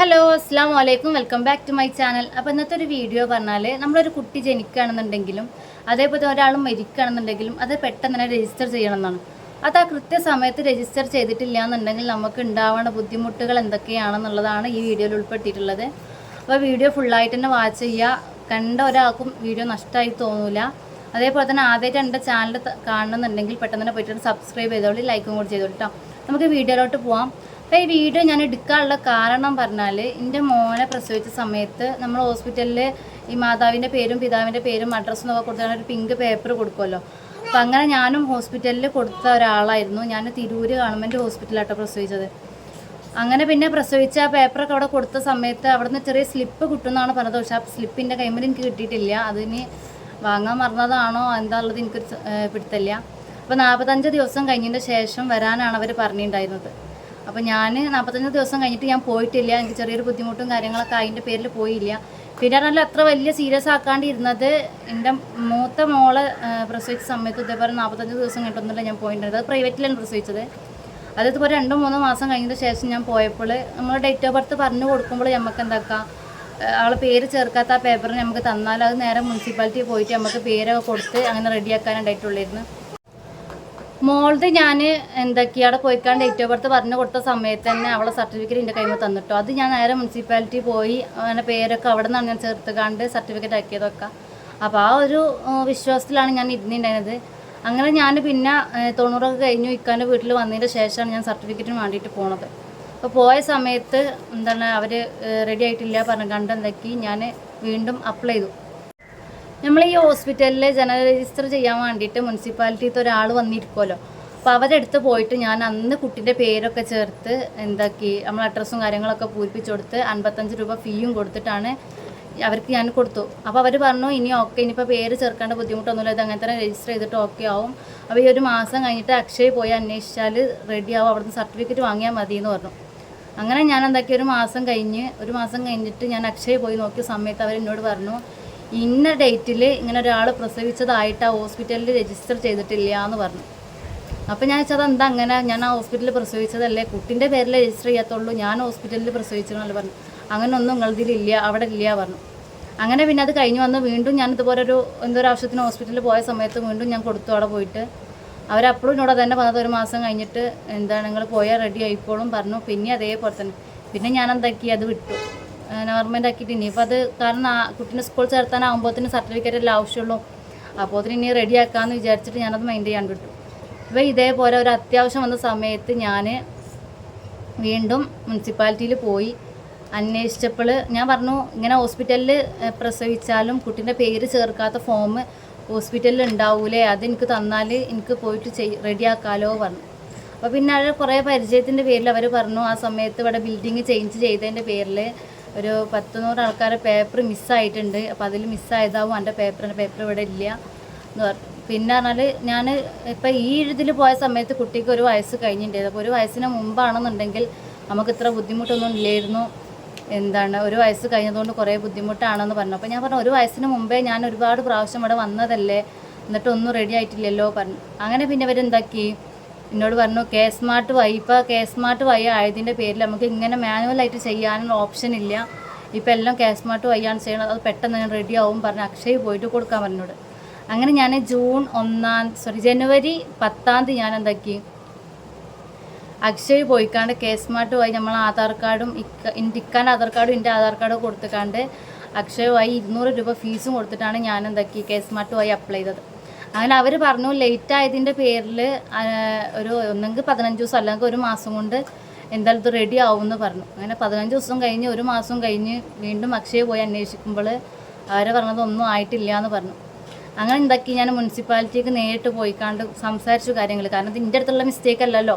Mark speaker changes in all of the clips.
Speaker 1: Hello അസ്സാം വലൈക്കും welcome back to my channel. അപ്പോൾ ഇന്നത്തെ ഒരു വീഡിയോ പറഞ്ഞാൽ നമ്മളൊരു കുട്ടി ജനിക്കുകയാണെന്നുണ്ടെങ്കിലും അതേപോലെ ഒരാൾ മരിക്കുകയാണെന്നുണ്ടെങ്കിലും അത് പെട്ടെന്ന് തന്നെ രജിസ്റ്റർ ചെയ്യണമെന്നാണ്. അത് ആ കൃത്യസമയത്ത് രജിസ്റ്റർ ചെയ്തിട്ടില്ല എന്നുണ്ടെങ്കിൽ നമുക്ക് ഉണ്ടാവേണ്ട ബുദ്ധിമുട്ടുകൾ എന്തൊക്കെയാണെന്നുള്ളതാണ് ഈ വീഡിയോയിൽ ഉൾപ്പെട്ടിട്ടുള്ളത്. അപ്പോൾ വീഡിയോ ഫുള്ളായിട്ട് തന്നെ വാച്ച് ചെയ്യുക. കണ്ട ഒരാൾക്കും വീഡിയോ നഷ്ടമായി തോന്നില്ല അതേപോലെ തന്നെ ആദ്യമായിട്ട് എന്റെ ചാനൽ കാണണമെന്നുണ്ടെങ്കിൽ പെട്ടെന്ന് തന്നെ പോയിട്ട് സബ്സ്ക്രൈബ് ചെയ്തോളി ലൈക്കും കൂടി ചെയ്തോളൂ കേട്ടോ നമുക്ക് വീഡിയോയിലോട്ട് പോവാം. അപ്പോൾ ഈ വീഡിയോ ഞാൻ എടുക്കാനുള്ള കാരണം പറഞ്ഞാൽ എന്റെ മോനെ പ്രസവിച്ച സമയത്ത് നമ്മൾ ഹോസ്പിറ്റലിൽ ഈ മാതാവിന്റെ പേരും പിതാവിന്റെ പേരും അഡ്രസ്സും ഒക്കെ കൊടുത്താണ് ഒരു പിങ്ക് പേപ്പർ കൊടുക്കുമല്ലോ അപ്പം അങ്ങനെ ഞാനും ഹോസ്പിറ്റലിൽ കൊടുത്ത ഒരാളായിരുന്നു. ഞാൻ തിരൂര് ഗവൺമെന്റ് ഹോസ്പിറ്റലാട്ടോ പ്രസവിച്ചത്. അങ്ങനെ പിന്നെ പ്രസവിച്ച ആ പേപ്പറൊക്കെ അവിടെ കൊടുത്ത സമയത്ത് അവിടുന്ന് ചെറിയ സ്ലിപ്പ് കിട്ടുമെന്നാണ് പറഞ്ഞത്. പക്ഷേ ആ സ്ലിപ്പിന്റെ കൈമിൽ എനിക്ക് കിട്ടിയിട്ടില്ല. അതിന് വാങ്ങാൻ മറന്നതാണോ എന്താണുള്ളത് എനിക്ക് പിടുത്തില്ല അപ്പോൾ നാൽപ്പത്തഞ്ച് ദിവസം കഴിഞ്ഞതിന്റെ ശേഷം വരാനാണ് അവർ പറഞ്ഞിട്ടുണ്ടായിരുന്നത് അപ്പോൾ ഞാൻ നാൽപ്പത്തഞ്ച് ദിവസം കഴിഞ്ഞിട്ട് ഞാൻ പോയിട്ടില്ല. എനിക്ക് ചെറിയൊരു ബുദ്ധിമുട്ടും കാര്യങ്ങളൊക്കെ അതിന്റെ പേരിൽ പോയില്ല. പിന്നെ അത്ര വലിയ സീരിയസ് ആക്കാണ്ടിരുന്നത് എന്റെ മൂത്ത മോളെ പ്രസവിച്ച സമയത്ത് ഇതേപോലെ നാൽപ്പത്തഞ്ച് ദിവസം കിട്ടുന്നില്ല ഞാൻ പോയിട്ടുണ്ടായത് അത് പ്രൈവറ്റിലാണ് പ്രസവിച്ചത്. അത് ഇതുപോലെ രണ്ടോ മൂന്നോ മാസം കഴിഞ്ഞതിന് ശേഷം ഞാൻ പോയപ്പോൾ നമ്മൾ ഡേറ്റ് ഓഫ് ബർത്ത് പറഞ്ഞു കൊടുക്കുമ്പോൾ നമുക്ക് എന്താക്കാം? ആളെ പേര് ചേർക്കാത്ത ആ പേപ്പർ നമുക്ക് തന്നാൽ അത് നേരെ മുനിസിപ്പാലിറ്റി പോയിട്ട് നമുക്ക് പേരൊക്കെ കൊടുത്ത് അങ്ങനെ റെഡിയാക്കാനുണ്ടായിട്ടുള്ളായിരുന്നു മോളത് ഞാൻ എന്തൊക്കെയാണ് പോയിക്കാണ്ട് ഡേറ്റ് ഓഫ് ബർത്ത് പറഞ്ഞു കൊടുത്ത സമയത്ത് തന്നെ അവളെ സർട്ടിഫിക്കറ്റ് എന്റെ കയ്യിൽ തന്നിട്ടോ. അത് ഞാൻ നേരെ മുനിസിപ്പാലിറ്റി പോയി അങ്ങനെ പേരൊക്കെ അവിടെ നിന്നാണ് ഞാൻ ചേർത്തുകാണ്ട് സർട്ടിഫിക്കറ്റ് ആക്കിയതൊക്കെ. അപ്പോൾ ആ ഒരു വിശ്വാസത്തിലാണ് ഞാൻ ഇരുന്നിട്ടുണ്ടായിരുന്നത് അങ്ങനെ ഞാൻ പിന്നെ തൊണ്ണൂറൊക്കെ കഴിഞ്ഞു. ഇക്കാന്റെ വീട്ടിൽ വന്നതിന് ശേഷമാണ് ഞാൻ സർട്ടിഫിക്കറ്റിന് വേണ്ടിയിട്ട് പോണത്. അപ്പോൾ പോയ സമയത്ത് എന്താണ് അവർ റെഡി ആയിട്ടില്ല പറഞ്ഞു കണ്ടെന്തൊക്കെ ഞാൻ വീണ്ടും അപ്ലൈ ചെയ്തു. നമ്മൾ ഈ ഹോസ്പിറ്റലിൽ ജനറൽ രജിസ്റ്റർ ചെയ്യാൻ വേണ്ടിയിട്ട് മുനിസിപ്പാലിറ്റിയിൽ ഒരാൾ വന്നിരിക്കുമല്ലോ അപ്പോൾ അവരുടെ അടുത്ത് പോയിട്ട് ഞാൻ അന്ന് കുട്ടിന്റെ പേരൊക്കെ ചേർത്ത് എന്താക്കി നമ്മൾ അഡ്രസ്സും കാര്യങ്ങളൊക്കെ പൂരിപ്പിച്ച് കൊടുത്ത് അൻപത്തഞ്ച് രൂപ ഫീയും കൊടുത്തിട്ടാണ് അവർക്ക് ഞാൻ കൊടുത്തു. അപ്പോൾ അവർ പറഞ്ഞു ഇനി ഓക്കെ ഇനിയിപ്പോൾ പേര് ചേർക്കേണ്ട ബുദ്ധിമുട്ടൊന്നുമില്ല ഇത് അങ്ങനെ തന്നെ രജിസ്റ്റർ ചെയ്തിട്ട് ഓക്കെ ആവും. അപ്പോൾ ഈ ഒരു മാസം കഴിഞ്ഞിട്ട് അക്ഷയ് പോയി അന്വേഷിച്ചാൽ റെഡി ആവും അവിടുന്ന് സർട്ടിഫിക്കറ്റ് വാങ്ങിയാൽ മതി എന്ന് പറഞ്ഞു. അങ്ങനെ ഞാൻ എന്താക്കി ഒരു മാസം കഴിഞ്ഞ് ഒരു മാസം കഴിഞ്ഞിട്ട് ഞാൻ അക്ഷയ പോയി നോക്കിയ സമയത്ത് അവർ എന്നോട് പറഞ്ഞു ഇന്ന ഡേറ്റിൽ ഇങ്ങനെ ഒരാൾ പ്രസവിച്ചതായിട്ട് ആ ഹോസ്പിറ്റലിൽ രജിസ്റ്റർ ചെയ്തിട്ടില്ല എന്ന് പറഞ്ഞു. അപ്പം ഞാൻ വെച്ചാൽ എന്താ അങ്ങനെ? ഞാൻ ആ ഹോസ്പിറ്റലിൽ പ്രസവിച്ചതല്ലേ? കുട്ടിന്റെ പേരിൽ രജിസ്റ്റർ ചെയ്യാത്തുള്ളൂ. ഞാൻ ഹോസ്പിറ്റലിൽ പ്രസവിച്ചെന്നല്ലേ പറഞ്ഞു. അങ്ങനെ ഒന്നും നിങ്ങളതിലില്ല അവിടെ ഇല്ല പറഞ്ഞു. അങ്ങനെ പിന്നെ അത് കഴിഞ്ഞ് വന്ന് വീണ്ടും ഞാൻ ഇതുപോലെ ഒരു എന്തോ ഒരു ആവശ്യത്തിന് ഹോസ്പിറ്റലിൽ പോയ സമയത്ത് വീണ്ടും ഞാൻ കൊടുത്തു അവിടെ പോയിട്ട്. അവരപ്പോഴും എന്നോട് തന്നെ പറഞ്ഞത് ഒരു മാസം കഴിഞ്ഞിട്ട് എന്താണ് നിങ്ങൾ പോയാൽ റെഡി ആയിക്കോളും പറഞ്ഞു. പിന്നെ അതേപോലെ തന്നെ. പിന്നെ ഞാൻ എന്താക്കി? അത് വിട്ടു. നോർമൽ ആക്കിയിട്ട് അത് കാരണം കുട്ടീനെ സ്കൂൾ ചേർത്താനാകുമ്പോഴത്തേന് സർട്ടിഫിക്കറ്റ് എല്ലാം ആവശ്യമുള്ളൂ. അപ്പോൾ അതിന് ഇനി റെഡി ആക്കാമെന്ന് വിചാരിച്ചിട്ട് ഞാനത് മൈൻഡ് ചെയ്യാൻ വിട്ടു. അപ്പോൾ ഇതേപോലെ ഒരു അത്യാവശ്യം വന്ന സമയത്ത് ഞാൻ വീണ്ടും മുനിസിപ്പാലിറ്റിയിൽ പോയി അന്വേഷിച്ചപ്പോൾ ഞാൻ പറഞ്ഞു ഇങ്ങനെ ഹോസ്പിറ്റലിൽ പ്രസവിച്ചാലും കുട്ടീന്റെ പേര് ചേർക്കാത്ത ഫോം ഹോസ്പിറ്റലിൽ ഉണ്ടാവൂലേ അതെനിക്ക് തന്നാൽ എനിക്ക് പോയിട്ട് ചെയ് റെഡിയാക്കാലോ പറഞ്ഞു. അപ്പോൾ പിന്നെ അവർ കുറേ പരിചയത്തിന്റെ പേരിൽ അവർ പറഞ്ഞു ആ സമയത്ത് ഇവിടെ ബിൽഡിങ് ചേഞ്ച് ചെയ്തതിന്റെ പേരിൽ ഒരു പത്ത് നൂറ് ആൾക്കാരെ പേപ്പർ മിസ്സായിട്ടുണ്ട്. അപ്പോൾ അതിൽ മിസ്സായതാവും. എന്റെ പേപ്പർ എന്റെ പേപ്പർ ഇവിടെ ഇല്ല എന്ന് പറഞ്ഞു പിന്നെ പറഞ്ഞാൽ ഞാൻ ഇപ്പം ഈ ഇതിൽ പോയ സമയത്ത് കുട്ടിക്ക് ഒരു വയസ്സ് കഴിഞ്ഞിട്ടുണ്ട് അപ്പോൾ ഒരു വയസ്സിന് മുമ്പാണെന്നുണ്ടെങ്കിൽ നമുക്ക് ഇത്ര ബുദ്ധിമുട്ടൊന്നും ഇല്ലായിരുന്നു. എന്താണ് ഒരു വയസ്സ് കഴിഞ്ഞതുകൊണ്ട് കുറേ ബുദ്ധിമുട്ടാണെന്ന് പറഞ്ഞു. അപ്പോൾ ഞാൻ പറഞ്ഞു ഒരു വയസ്സിന് മുമ്പേ ഞാൻ ഒരുപാട് പ്രാവശ്യം ഇവിടെ വന്നതല്ലേ? എന്നിട്ടൊന്നും റെഡി ആയിട്ടില്ലല്ലോ പറഞ്ഞു. അങ്ങനെ പിന്നെ ഇവരെന്താക്കി? എന്നോട് പറഞ്ഞു കെ സ്മാർട്ട് വൈ ഇപ്പോൾ കെ സ്മാർട്ട് വൈ ആയതിന്റെ പേരിൽ നമുക്ക് ഇങ്ങനെ മാനുവലായിട്ട് ചെയ്യാനുള്ള ഓപ്ഷൻ ഇല്ല. ഇപ്പോൾ എല്ലാം കെ സ്മാർട്ട് വൈ ആണ് ചെയ്യണത്. അത് പെട്ടെന്ന് ഞാൻ റെഡി ആവും പറഞ്ഞ് അക്ഷയ് പോയിട്ട് കൊടുക്കാൻ പറഞ്ഞോട്. അങ്ങനെ ഞാൻ ജൂൺ ഒന്നാം സോറി ജനുവരി പത്താം തീയതി ഞാൻ എന്താക്കി? അക്ഷയ് പോയിക്കാണ്ട് കെ സ്മാർട്ട് വഴി നമ്മൾ ആധാർ കാർഡും ഇക്ക ഇക്കാന്റെ ആധാർ കാർഡും എന്റെ ആധാർ കാർഡും കൊടുത്തിക്കാണ്ട് അക്ഷയ് വൈ ഇരുന്നൂറ് രൂപ ഫീസും കൊടുത്തിട്ടാണ് ഞാൻ എന്താക്കി കെ സ്മാർട്ട് വഴി അപ്ലൈ ചെയ്തത്. അങ്ങനെ അവർ പറഞ്ഞു ലേറ്റ് ആയതിന്റെ പേരിൽ ഒരു ഒന്നെങ്കിൽ പതിനഞ്ച് ദിവസം അല്ലെങ്കിൽ ഒരു മാസം കൊണ്ട് എന്തായാലും ഇത് റെഡി എന്ന് പറഞ്ഞു. അങ്ങനെ പതിനഞ്ച് ദിവസം കഴിഞ്ഞ് ഒരു മാസം കഴിഞ്ഞ് വീണ്ടും അക്ഷയ പോയി അന്വേഷിക്കുമ്പോൾ അവരെ പറഞ്ഞത് ഒന്നും ആയിട്ടില്ല എന്ന് പറഞ്ഞു. അങ്ങനെ എന്താക്കി ഞാൻ മുനിസിപ്പാലിറ്റിക്ക് നേരിട്ട് പോയിക്കാണ്ട് സംസാരിച്ചു കാര്യങ്ങൾ കാരണം ഇത് എന്റെ അടുത്തുള്ള മിസ്റ്റേക്ക് അല്ലല്ലോ.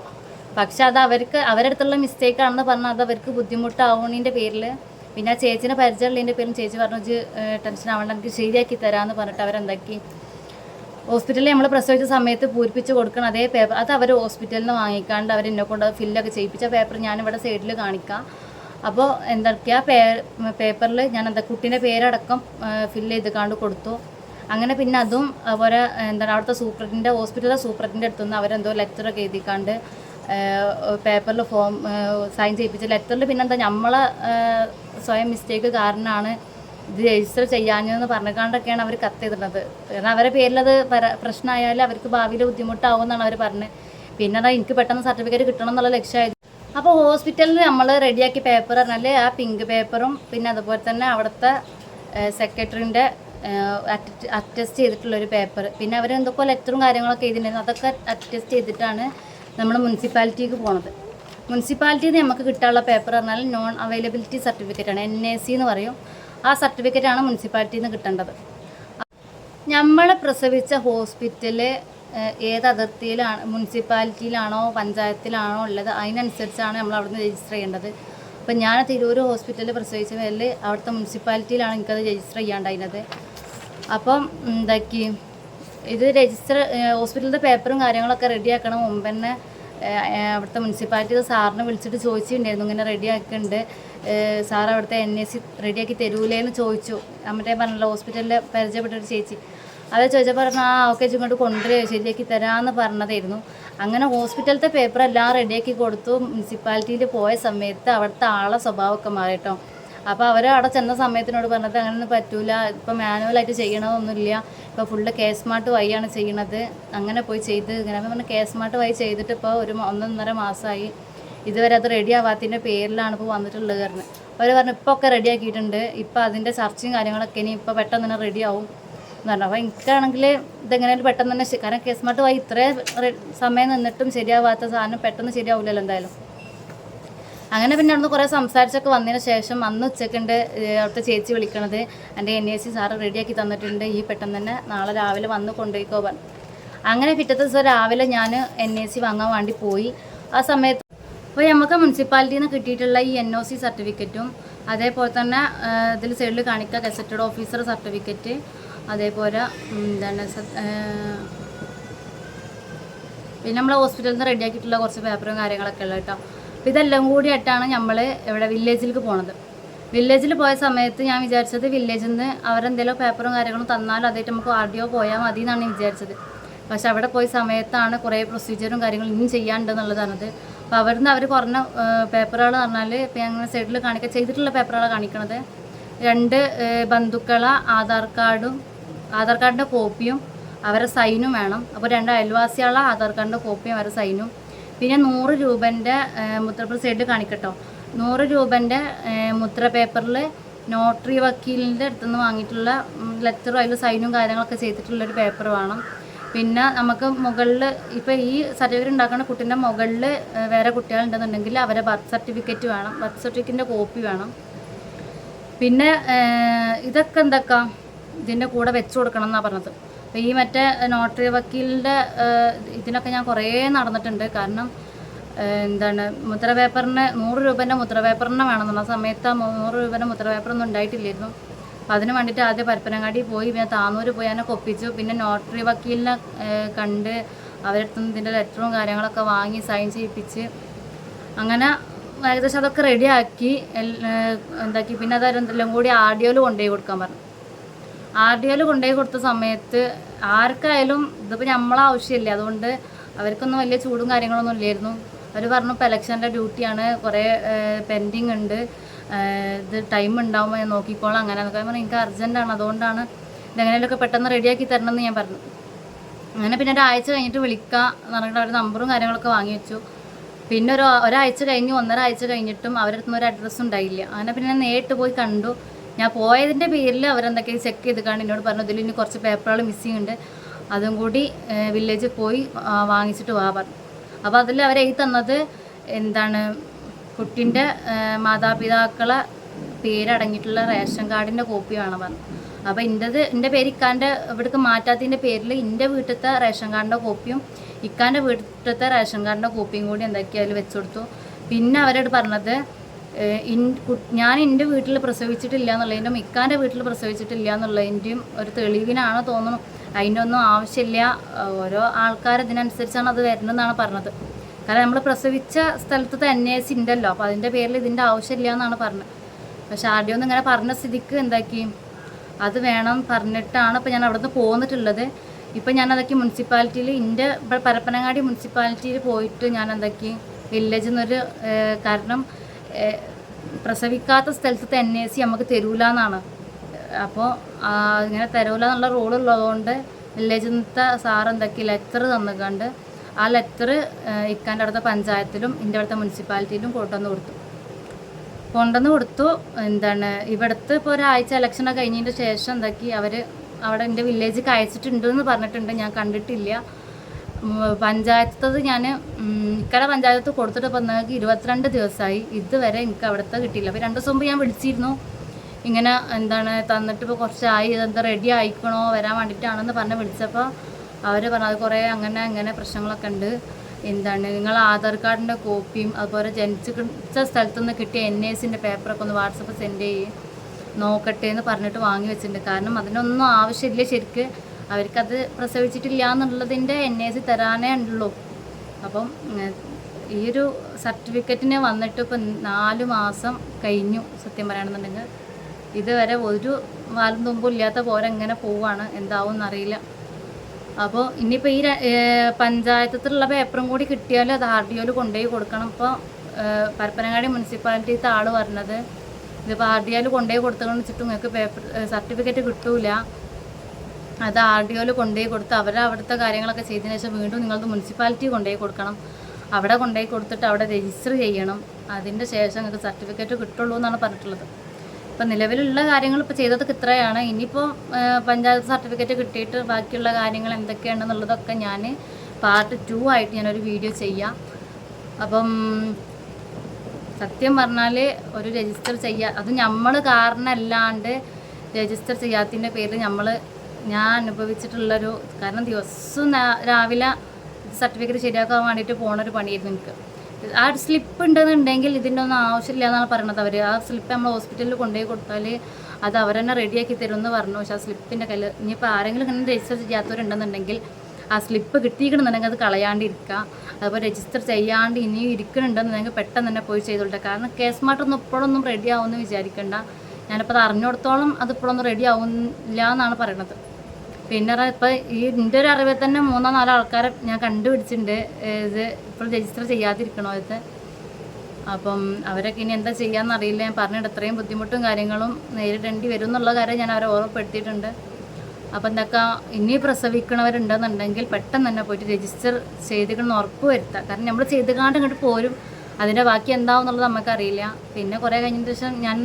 Speaker 1: പക്ഷെ അത് അവർക്ക് അവരുടെ അടുത്തുള്ള മിസ്റ്റേക്ക് ആണെന്ന് പറഞ്ഞാൽ അത് അവർക്ക് ബുദ്ധിമുട്ടാവുന്നതിന്റെ പേരിൽ പിന്നെ ആ ചേച്ചിനെ പരിചയമുള്ളതിന്റെ പേരിൽ ചേച്ചി പറഞ്ഞു ടെൻഷൻ ആവണ്ട എനിക്ക് ശരിയാക്കി തരാമെന്ന് പറഞ്ഞിട്ട് അവരെന്താക്കി? ഹോസ്പിറ്റലിൽ നമ്മൾ പ്രസവിച്ച സമയത്ത് പൂരിപ്പിച്ച് കൊടുക്കണം അതേ പേപ്പർ അത് അവർ ഹോസ്പിറ്റലിൽ നിന്ന് വാങ്ങിക്കാണ്ട് അവർ എന്നെ കൊണ്ട് ഫില്ലൊക്കെ ചെയ്യിപ്പിച്ച പേപ്പർ ഞാൻ ഇവിടെ സൈഡിൽ കാണിക്കാം. അപ്പോൾ എന്തൊക്കെയാ പേ പേപ്പറിൽ ഞാൻ എന്താ കുട്ടീന്റെ പേരടക്കം ഫില്ല് ചെയ്ത് കാണ്ട് കൊടുത്തു. അങ്ങനെ പിന്നെ അതും അതുപോലെ എന്താണ് അവിടുത്തെ സൂപ്രണ്ടിന്റെ ഹോസ്പിറ്റലിലെ സൂപ്രണ്ടിന്റെ അടുത്തുനിന്ന് അവരെന്തോ ലെറ്ററൊക്കെ എഴുതിക്കാണ്ട് പേപ്പറിൽ ഫോം സൈൻ ചെയ്യിപ്പിച്ച ലെറ്ററിൽ പിന്നെന്താ നമ്മളെ സ്വയം മിസ്റ്റേക്ക് കാരണമാണ് ഇത് രജിസ്റ്റർ ചെയ്യാഞ്ഞെന്ന് പറഞ്ഞുകൊണ്ടൊക്കെയാണ് അവർ കത്ത് ചെയ്തിട്ടുള്ളത് കാരണം അവരെ പേരിലത് പര- പ്രശ്നമായാൽ അവർക്ക് ഭാവിയിൽ ബുദ്ധിമുട്ടാവും എന്നാണ് അവർ പറഞ്ഞത് പിന്നെ അതാ എനിക്ക് പെട്ടെന്ന് സർട്ടിഫിക്കറ്റ് കിട്ടണം എന്നുള്ള ലക്ഷ്യമായിരുന്നു അപ്പോൾ ഹോസ്പിറ്റലിൽ നമ്മൾ റെഡിയാക്കി പേപ്പർ പറഞ്ഞാൽ ആ പിങ്ക് പേപ്പറും പിന്നെ അതുപോലെ തന്നെ അവിടുത്തെ സെക്രട്ടറിന്റെ അറ്റസ്റ്റ് ചെയ്തിട്ടുള്ളൊരു പേപ്പർ പിന്നെ അവർ എന്തൊക്കെ ലെറ്ററും കാര്യങ്ങളൊക്കെ എഴുതിയിട്ടുണ്ടായിരുന്നു. അതൊക്കെ അറ്റസ്റ്റ് ചെയ്തിട്ടാണ് നമ്മൾ മുനിസിപ്പാലിറ്റിക്ക് പോണത്. മുനിസിപ്പാലിറ്റിയിൽ നിന്ന് നമുക്ക് കിട്ടാനുള്ള പേപ്പർ പറഞ്ഞാൽ നോൺ അവൈലബിലിറ്റി സർട്ടിഫിക്കറ്റ് ആണ് എൻ എ സി എന്ന് പറയും. ആ സർട്ടിഫിക്കറ്റ് ആണ് മുനിസിപ്പാലിറ്റിയിൽ നിന്ന് കിട്ടേണ്ടത്. നമ്മൾ പ്രസവിച്ച ഹോസ്പിറ്റൽ ഏത് അതിർത്തിയിലാണ് മുനിസിപ്പാലിറ്റിയിലാണോ പഞ്ചായത്തിലാണോ ഉള്ളത് അതിനനുസരിച്ചാണ് നമ്മൾ അവിടുന്ന് രജിസ്റ്റർ ചെയ്യേണ്ടത്. അപ്പം ഞാൻ തിരൂർ ഹോസ്പിറ്റലിൽ പ്രസവിച്ച പേരിൽ അവിടുത്തെ മുനിസിപ്പാലിറ്റിയിലാണ് എനിക്കത് രജിസ്റ്റർ ചെയ്യാണ്ടായിരുന്നത്. അപ്പം എന്താക്കി ഇത് രജിസ്റ്റർ ഹോസ്പിറ്റലിന്റെ പേപ്പറും കാര്യങ്ങളൊക്കെ റെഡിയാക്കണം. മുമ്പ് തന്നെ അവിടുത്തെ മുനിസിപ്പാലിറ്റി സാറിനെ വിളിച്ചിട്ട് ചോദിച്ചിട്ടുണ്ടായിരുന്നു ഇങ്ങനെ റെഡിയാക്കുന്നുണ്ട് സാർ അവിടുത്തെ എൻ എസ് സി റെഡിയാക്കി തരൂലേന്ന് ചോദിച്ചു. നമ്മുടെ പറഞ്ഞല്ലോ ഹോസ്പിറ്റലിൽ പരിചയപ്പെട്ടൊരു ചേച്ചി. അത് ചോദിച്ചാൽ പറഞ്ഞു ആ ഓക്കെ ഇങ്ങോട്ട് കൊണ്ടുവരുമോ ശരിയാക്കി തരാമെന്ന് പറഞ്ഞതായിരുന്നു. അങ്ങനെ ഹോസ്പിറ്റലത്തെ പേപ്പർ എല്ലാം റെഡിയാക്കി കൊടുത്തു. മുനിസിപ്പാലിറ്റിയിൽ പോയ സമയത്ത് അവിടുത്തെ ആളെ സ്വഭാവമൊക്കെ മാറിയിട്ടോ അപ്പോൾ അവർ അവിടെ ചെന്ന സമയത്തിനോട് പറഞ്ഞത് അങ്ങനെയൊന്നും പറ്റൂല. ഇപ്പം മാനുവലായിട്ട് ചെയ്യണമെന്നൊന്നുമില്ല ഇപ്പോൾ ഫുള്ള് കേസ് മാർട്ട് വഴിയാണ് ചെയ്യണത്. അങ്ങനെ പോയി ചെയ്ത്. ഇങ്ങനെ പറഞ്ഞാൽ പറഞ്ഞു മാർട്ട് വഴി ചെയ്തിട്ട് ഇപ്പോൾ ഒരു ഒന്നൊന്നര മാസമായി ഇതുവരെ അത് റെഡി ആവാത്തതിന്റെ പേരിലാണ് ഇപ്പോൾ വന്നിട്ടുള്ളത് കാരണം അവർ പറഞ്ഞു ഇപ്പോൾ ഒക്കെ റെഡി ആക്കിയിട്ടുണ്ട്. ഇപ്പോൾ അതിന്റെ ചർച്ചയും കാര്യങ്ങളൊക്കെ ഇനി ഇപ്പോൾ പെട്ടെന്ന് തന്നെ റെഡി ആവും എന്ന് പറഞ്ഞു. അപ്പോൾ എനിക്കാണെങ്കിൽ ഇതെങ്ങനെയാലും പെട്ടെന്ന് തന്നെ കാരണം കേസ് മാർട്ട് പോയി ഇത്രയും സമയം നിന്നിട്ടും ശരിയാവാത്ത സാധനം പെട്ടെന്ന് ശരിയാവില്ലല്ലോ എന്തായാലും. അങ്ങനെ പിന്നെ അവിടുന്ന് കുറേ സംസാരിച്ചൊക്കെ വന്നതിന് ശേഷം അന്ന് ഉച്ചക്കുണ്ട് അവിടുത്തെ ചേച്ചി വിളിക്കണത്. എന്റെ എൻ എ സി സാറ് റെഡിയാക്കി തന്നിട്ടുണ്ട്. ഈ പെട്ടെന്ന് തന്നെ നാളെ രാവിലെ വന്ന് കൊണ്ടുപോയിക്കോ പറഞ്ഞു. അങ്ങനെ പിറ്റത്തെ ദിവസം രാവിലെ ഞാൻ എൻ എ സി വാങ്ങാൻ വേണ്ടി പോയി. ആ സമയത്ത് അപ്പോൾ നമുക്ക് മുനിസിപ്പാലിറ്റിയിൽ നിന്ന് കിട്ടിയിട്ടുള്ള ഈ എൻ ഒ സി സർട്ടിഫിക്കറ്റും അതേപോലെ തന്നെ ഇതിൽ സൈഡിൽ കാണിക്കുക ഗസറ്റഡ് ഓഫീസർ സർട്ടിഫിക്കറ്റ് അതേപോലെ എന്താണ് പിന്നെ നമ്മൾ ഹോസ്പിറ്റലിൽ നിന്ന് റെഡിയാക്കിയിട്ടുള്ള കുറച്ച് പേപ്പറും കാര്യങ്ങളൊക്കെ ഉള്ളത് കേട്ടോ അപ്പോൾ ഇതെല്ലാം കൂടി ആയിട്ടാണ് നമ്മൾ ഇവിടെ വില്ലേജിലേക്ക് പോണത്. വില്ലേജിൽ പോയ സമയത്ത് ഞാൻ വിചാരിച്ചത് വില്ലേജിൽ നിന്ന് അവരെന്തെങ്കിലും പേപ്പറും കാര്യങ്ങളും തന്നാൽ അതായിട്ട് നമുക്ക് ആർ ഡി ഒ പോയാൽ മതി എന്നാണ് വിചാരിച്ചത്. പക്ഷെ അവിടെ പോയ സമയത്താണ് കുറേ പ്രൊസീജിയറും കാര്യങ്ങളും ഇനിയും ചെയ്യാനുണ്ടെന്നുള്ളതാണത് അപ്പോൾ അവിടുന്ന് അവർ പറഞ്ഞ പേപ്പറുകൾ പറഞ്ഞാൽ ഇപ്പോൾ ഞങ്ങൾ സൈഡിൽ കാണിക്കുക ചെയ്തിട്ടുള്ള പേപ്പറുകളാണ് കാണിക്കണത്. രണ്ട് ബന്ധുക്കളെ ആധാർ കാർഡും ആധാർ കാർഡിന്റെ കോപ്പിയും അവരെ സൈനും വേണം. അപ്പോൾ രണ്ട് അയൽവാസികളെ ആധാർ കാർഡിന്റെ കോപ്പിയും അവരെ സൈനും. പിന്നെ നൂറ് രൂപന്റെ മുദ്രപ്പേപ്പർ സൈഡിൽ കാണിക്കട്ടോ. നൂറ് രൂപന്റെ മുദ്ര പേപ്പറിൽ നോട്ടറി വക്കീലിന്റെ അടുത്തുനിന്ന് വാങ്ങിയിട്ടുള്ള ലെറ്ററും അതിൽ സൈനും കാര്യങ്ങളൊക്കെ ചെയ്തിട്ടുള്ളൊരു പേപ്പർ വേണം. പിന്നെ നമുക്ക് മുകളിൽ ഇപ്പോൾ ഈ സർട്ടിഫിക്കറ്റ് ഉണ്ടാക്കുന്ന കുട്ടീന്റെ മുകളിൽ വേറെ കുട്ടികളുണ്ടെന്നുണ്ടെങ്കിൽ അവരെ ബർത്ത് സർട്ടിഫിക്കറ്റ് വേണം ബർത്ത് സർട്ടിഫിക്കറ്റിന്റെ കോപ്പി വേണം. പിന്നെ ഇതൊക്കെ എന്തൊക്കെ? ഇതിന്റെ കൂടെ വെച്ച് കൊടുക്കണം എന്നാണ് പറഞ്ഞത്. അപ്പോൾ ഈ മറ്റേ നോട്ടറി വക്കീലിന്റെ ഇതിനൊക്കെ ഞാൻ കുറേ നടന്നിട്ടുണ്ട്. കാരണം എന്താണ് മുദ്ര പേപ്പറിന് നൂറ് രൂപേന്റെ മുദ്ര പേപ്പറിന് വേണമെന്നുള്ള സമയത്ത് ആ നൂറ് രൂപേന്റെ മുദ്ര പേപ്പറൊന്നും ഉണ്ടായിട്ടില്ലായിരുന്നു. അതിന് വേണ്ടിയിട്ട് ആദ്യം പരപ്പനങ്ങാടി പോയി പിന്നെ താന്നൂർ പോയി അതിനൊക്കെ ഒപ്പിച്ചു പിന്നെ നോട്ടറി വക്കീലിനെ കണ്ട് അവരുടെ നിന്ന് ഇതിന്റെ ലെറ്ററും കാര്യങ്ങളൊക്കെ വാങ്ങി സൈൻ ചെയ്യിപ്പിച്ച് അങ്ങനെ ഏകദേശം അതൊക്കെ റെഡിയാക്കി എന്താക്കി? പിന്നെ അതെല്ലാം കൂടി ആർ ഡി ഒയിൽ കൊണ്ടുപോയി കൊടുക്കാൻ പറഞ്ഞു. ആർ ഡി ഒയിൽ കൊണ്ടുപോയി കൊടുത്ത സമയത്ത് ആർക്കായാലും ഇതിപ്പോൾ നമ്മളെ ആവശ്യമില്ല. അതുകൊണ്ട് അവർക്കൊന്നും വലിയ ചൂടും കാര്യങ്ങളൊന്നും ഇല്ലായിരുന്നു. അവർ പറഞ്ഞു ഇപ്പോൾ ഇലക്ഷന്റെ ഡ്യൂട്ടിയാണ് കുറേ പെൻഡിങ് ഉണ്ട്. ഇത് ടൈം ഉണ്ടാകുമ്പോൾ ഞാൻ നോക്കിക്കോളാം അങ്ങനെ എന്നൊക്കെ. പറഞ്ഞാൽ പറഞ്ഞു എനിക്ക് അർജന്റാണ് അതുകൊണ്ടാണ് ഇതെങ്ങനെയൊക്കെ പെട്ടെന്ന് റെഡിയാക്കി തരണം എന്ന് ഞാൻ പറഞ്ഞു. അങ്ങനെ പിന്നെ ഒരാഴ്ച കഴിഞ്ഞിട്ട് വിളിക്കാം എന്ന് പറഞ്ഞിട്ട് അവർ നമ്പറും കാര്യങ്ങളൊക്കെ വാങ്ങി വെച്ചു. പിന്നെ ഒരു ഒരാഴ്ച കഴിഞ്ഞ് ഒന്നര ആഴ്ച കഴിഞ്ഞിട്ടും അവരുടെ അടുത്ത് ഒരു അഡ്രസ്സ് ഉണ്ടായില്ല. അങ്ങനെ പിന്നെ ഞാൻ നേരിട്ട് പോയി കണ്ടു. ഞാൻ പോയതിന്റെ പേരിൽ അവരെന്തൊക്കെ ചെക്ക് ചെയ്ത് കാണും എന്നോട് പറഞ്ഞു ഇതിൽ ഇനി കുറച്ച് പേപ്പറുകൾ മിസ്സിങ് ഉണ്ട്. അതും കൂടി വില്ലേജിൽ പോയി വാങ്ങിച്ചിട്ട് വാ പറഞ്ഞു. അപ്പോൾ അതിൽ അവരെഴുതി തന്നത് എന്താണ് കുട്ടീന്റെ മാതാപിതാക്കളെ പേരടങ്ങിയിട്ടുള്ള റേഷൻ കാർഡിന്റെ കോപ്പി വേണം പറഞ്ഞു. അപ്പോൾ എന്റെത് എന്റെ പേര് ഇക്കാന്റെ ഇവിടേക്ക് മാറ്റാത്തതിന്റെ പേരിൽ എന്റെ വീട്ടിലത്തെ റേഷൻ കാർഡിന്റെ കോപ്പിയും ഇക്കാന്റെ വീട്ടിലത്തെ റേഷൻ കാർഡിന്റെ കോപ്പിയും കൂടി എന്തൊക്കെയാ അതിൽ വെച്ച് കൊടുത്തു. പിന്നെ അവരോട് പറഞ്ഞത് ഞാൻ എന്റെ വീട്ടിൽ പ്രസവിച്ചിട്ടില്ല എന്നുള്ളതിന്റെയും ഇക്കാന്റെ വീട്ടിൽ പ്രസവിച്ചിട്ടില്ല എന്നുള്ളതിന്റെയും ഒരു തെളിവിനാണ് തോന്നുന്നു. അതിന്റെ ഒന്നും ആവശ്യമില്ല. ഓരോ ആൾക്കാർ ഇതിനനുസരിച്ചാണ് അത് വരുന്നതെന്നാണ് പറഞ്ഞത്. കാരണം നമ്മൾ പ്രസവിച്ച സ്ഥലത്ത് തന്നെ ഉണ്ടല്ലോ അപ്പോൾ അതിന്റെ പേരിൽ ഇതിന്റെ ആവശ്യമില്ല എന്നാണ് പറഞ്ഞത്. പക്ഷെ ആദ്യം ഒന്നും ഇങ്ങനെ പറഞ്ഞ സ്ഥിതിക്ക് എന്താക്കി? അത് വേണം പറഞ്ഞിട്ടാണ് ഇപ്പോൾ ഞാൻ അവിടുന്ന് പോന്നിട്ടുള്ളത്. ഇപ്പം ഞാൻ അതൊക്കെ മുനിസിപ്പാലിറ്റിയിൽ എന്റെ പരപ്പനങ്ങാടി മുനിസിപ്പാലിറ്റിയിൽ പോയിട്ട് ഞാൻ എന്താക്കി? വില്ലേജിൽ നിന്നൊരു കാരണം പ്രസവിക്കാത്ത സ്ഥലത്തെ എൻ എ സി നമുക്ക് തരൂല എന്നാണ്. അപ്പോൾ ഇങ്ങനെ തരൂല എന്നുള്ള റൂൾ ഉള്ളതുകൊണ്ട് വില്ലേജിൽ നിന്നത്തെ സാർ എന്താക്കി? ലെറ്റർ തന്നുകൊണ്ട് ആ ലെറ്റർ ഇക്കാന്റെ അടുത്ത പഞ്ചായത്തിലും എന്റെ അടുത്ത മുനിസിപ്പാലിറ്റിയിലും കൊണ്ടുവന്ന് കൊടുത്തു. കൊണ്ടുവന്ന് കൊടുത്തു. എന്താണ് ഇവിടുത്തെ ഇപ്പോൾ ഒരാഴ്ച ഇലക്ഷനൊക്കെ കഴിഞ്ഞതിന്റെ ശേഷം എന്താക്കി അവർ അവിടെ എന്റെ വില്ലേജിൽ അയച്ചിട്ടുണ്ട് എന്ന് പറഞ്ഞിട്ടുണ്ട്. ഞാൻ കണ്ടിട്ടില്ല. പഞ്ചായത്തത് ഞാൻ ഇക്കടെ പഞ്ചായത്ത് കൊടുത്തിട്ട് നിങ്ങൾക്ക് ഇരുപത്തിരണ്ട് ദിവസമായി ഇതുവരെ എനിക്ക് അവിടുത്തെ കിട്ടിയില്ല. അപ്പോൾ രണ്ട് ദിവസം മുമ്പ് ഞാൻ വിളിച്ചിരുന്നു. ഇങ്ങനെ എന്താണ് തന്നിട്ട് ഇപ്പോൾ കുറച്ചായി. ഇതെന്താ റെഡി ആയിക്കണോ വരാൻ വേണ്ടിയിട്ടാണെന്ന് പറഞ്ഞ് വിളിച്ചപ്പോൾ അവർ പറഞ്ഞു അത് കുറേ അങ്ങനെ അങ്ങനെ പ്രശ്നങ്ങളൊക്കെ ഉണ്ട് എന്താണ് നിങ്ങൾ ആധാർ കാർഡിന്റെ കോപ്പിയും അതുപോലെ ജനിച്ച സ്ഥലത്തു നിന്ന് കിട്ടിയ എൻ എസിന്റെ പേപ്പറൊക്കെ ഒന്ന് വാട്സപ്പ് സെൻഡ് ചെയ്യും. നോക്കട്ടെ എന്ന് പറഞ്ഞിട്ട് വാങ്ങി വെച്ചിട്ടുണ്ട് കാരണം അതിനൊന്നും ആവശ്യമില്ല ശരിക്ക്. അവർക്കത് പ്രസവിച്ചിട്ടില്ല എന്നുള്ളതിന്റെ എൻ എ സി തരാനേ ഉള്ളൂ. അപ്പം ഈ ഒരു സർട്ടിഫിക്കറ്റിന് വന്നിട്ട് ഇപ്പം നാല് മാസം കഴിഞ്ഞു സത്യം പറയുകയാണെന്നുണ്ടെങ്കിൽ ഇതുവരെ ഒരു വാലും തുമ്പും ഇല്ലാത്ത പോലെ എങ്ങനെ പോവാണ്. എന്താവും എന്നറിയില്ല. അപ്പോൾ ഇനിയിപ്പോൾ ഈ പഞ്ചായത്തിലുള്ള പേപ്പറും കൂടി കിട്ടിയാൽ അത് ആർ ഡി ഒയിൽ കൊണ്ടുപോയി കൊടുക്കണം. ഇപ്പോൾ പരപ്പനങ്ങാടി മുനിസിപ്പാലിറ്റിത്തെ ആൾ പറഞ്ഞത് ഇതിപ്പോൾ ആർ ഡി ഒയിൽ കൊണ്ടുപോയി കൊടുത്തതെന്ന് വെച്ചിട്ട് നിങ്ങൾക്ക് പേപ്പർ സർട്ടിഫിക്കറ്റ് കിട്ടൂല. അത് ആർ ഡി ഒയിൽ കൊണ്ടുപോയി കൊടുത്ത് അവർ അവിടുത്തെ കാര്യങ്ങളൊക്കെ ചെയ്തതിന് ശേഷം വീണ്ടും നിങ്ങൾക്ക് മുനിസിപ്പാലിറ്റി കൊണ്ടുപോയി കൊടുക്കണം. അവിടെ കൊണ്ടുപോയി കൊടുത്തിട്ട് അവിടെ രജിസ്റ്റർ ചെയ്യണം. അതിന്റെ ശേഷം നിങ്ങൾക്ക് സർട്ടിഫിക്കറ്റ് കിട്ടുള്ളൂ എന്നാണ് പറഞ്ഞിട്ടുള്ളത്. ഇപ്പം നിലവിലുള്ള കാര്യങ്ങൾ ഇപ്പോൾ ചെയ്തതൊക്കെ ഇത്രയാണ്. ഇനിയിപ്പോൾ പഞ്ചായത്ത് സർട്ടിഫിക്കറ്റ് കിട്ടിയിട്ട് ബാക്കിയുള്ള കാര്യങ്ങൾ എന്തൊക്കെയാണെന്നുള്ളതൊക്കെ ഞാൻ പാർട്ട് ടു ആയിട്ട് ഞാനൊരു വീഡിയോ ചെയ്യാം. അപ്പം സത്യം പറഞ്ഞാൽ ഒരു രജിസ്റ്റർ ചെയ്യാ അത് നമ്മൾ കാരണമല്ലാണ്ട് രജിസ്റ്റർ ചെയ്യാത്തതിന്റെ പേരിൽ നമ്മൾ ഞാൻ അനുഭവിച്ചിട്ടുള്ളൊരു കാരണം ദിവസവും രാവിലെ സർട്ടിഫിക്കറ്റ് ശരിയാക്കാൻ വേണ്ടിയിട്ട് പോണൊരു പണിയായിരുന്നു എനിക്ക്. ആ സ്ലിപ്പ് ഉണ്ടെന്നുണ്ടെങ്കിൽ ഇതിന്റെ ഒന്നും ആവശ്യമില്ല എന്നാണ് പറയണത് അവർ ആ സ്ലിപ്പ് നമ്മൾ ഹോസ്പിറ്റലിൽ കൊണ്ടുപോയി കൊടുത്താൽ അത് അവർ തന്നെ റെഡിയാക്കി തരും എന്ന് പറഞ്ഞു. പക്ഷേ ആ സ്ലിപ്പിന്റെ കയ്യിൽ ഇനിയിപ്പോൾ ആരെങ്കിലും ഇങ്ങനെ രജിസ്റ്റർ ചെയ്യാത്തവരുണ്ടെന്നുണ്ടെങ്കിൽ ആ സ്ലിപ്പ് കിട്ടിയിരിക്കണമെന്നുണ്ടെങ്കിൽ അത് കളയാണ്ടിരിക്കുക. അതുപോലെ രജിസ്റ്റർ ചെയ്യാണ്ട് ഇനിയും ഇരിക്കണുണ്ടെന്നുണ്ടെങ്കിൽ പെട്ടെന്ന് തന്നെ പോയി ചെയ്തോട്ടെ. കാരണം കേസ് മാട്ടൊന്നും ഇപ്പോഴൊന്നും റെഡി ആവുമെന്ന് വിചാരിക്കേണ്ട. ഞാനിപ്പോൾ അത് അറിഞ്ഞിടത്തോളം അത് ഇപ്പോഴൊന്നും റെഡി ആവുന്നില്ല എന്നാണ് പറയണത്. പിന്നെ ഇപ്പം ഈ എന്റെ ഒരു അറിവിൽ തന്നെ മൂന്നോ നാലോ ആൾക്കാരെ ഞാൻ കണ്ടുപിടിച്ചിട്ടുണ്ട്. ഇത് ഇപ്പോൾ രജിസ്റ്റർ ചെയ്യാതിരിക്കണോ ഇത്? അപ്പം അവരൊക്കെ ഇനി എന്താ ചെയ്യാന്ന് അറിയില്ല. ഞാൻ പറഞ്ഞിട്ട് ഇത്രയും ബുദ്ധിമുട്ടും കാര്യങ്ങളും നേരിടേണ്ടി വരും എന്നുള്ള കാര്യം ഞാൻ അവരെ ഓർമ്മപ്പെടുത്തിയിട്ടുണ്ട്. അപ്പം എന്തൊക്കെ ഇനി പ്രസവിക്കണവരുണ്ടെന്നുണ്ടെങ്കിൽ പെട്ടെന്ന് തന്നെ പോയിട്ട് രജിസ്റ്റർ ചെയ്തിക്കണമെന്ന് ഉറപ്പ് വരുത്തുക. കാരണം നമ്മൾ ചെയ്തുകാണ്ട് ഇങ്ങോട്ട് പോരും. അതിന്റെ ബാക്കി എന്താവും എന്നുള്ളത് നമുക്കറിയില്ല പിന്നെ കുറേ കഴിഞ്ഞതിന് ശേഷം ഞാൻ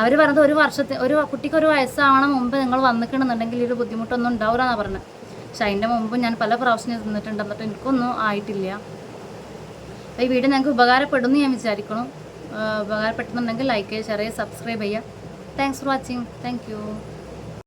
Speaker 1: അവർ പറഞ്ഞത് ഒരു വർഷത്തെ ഒരു കുട്ടിക്ക് ഒരു വയസ്സാവണം മുമ്പ് നിങ്ങൾ വന്നിക്കണമെന്നുണ്ടെങ്കിൽ ഒരു ബുദ്ധിമുട്ടൊന്നും ഉണ്ടാവില്ല എന്നാണ് പറഞ്ഞത്. പക്ഷെ അതിന്റെ മുമ്പ് ഞാൻ പല പ്രാവശ്യം തിന്നിട്ടുണ്ട് എന്നിട്ട് എനിക്കൊന്നും ആയിട്ടില്ല. അപ്പോൾ ഈ വീഡിയോ ഞങ്ങൾക്ക് ഉപകാരപ്പെടുമെന്ന് ഞാൻ വിചാരിക്കണം ഉപകാരപ്പെടുന്നുണ്ടെങ്കിൽ ലൈക്ക് ചെയ്യുക ഷെയർ ചെയ്യുക സബ്സ്ക്രൈബ് ചെയ്യുക. Thanks for watching thank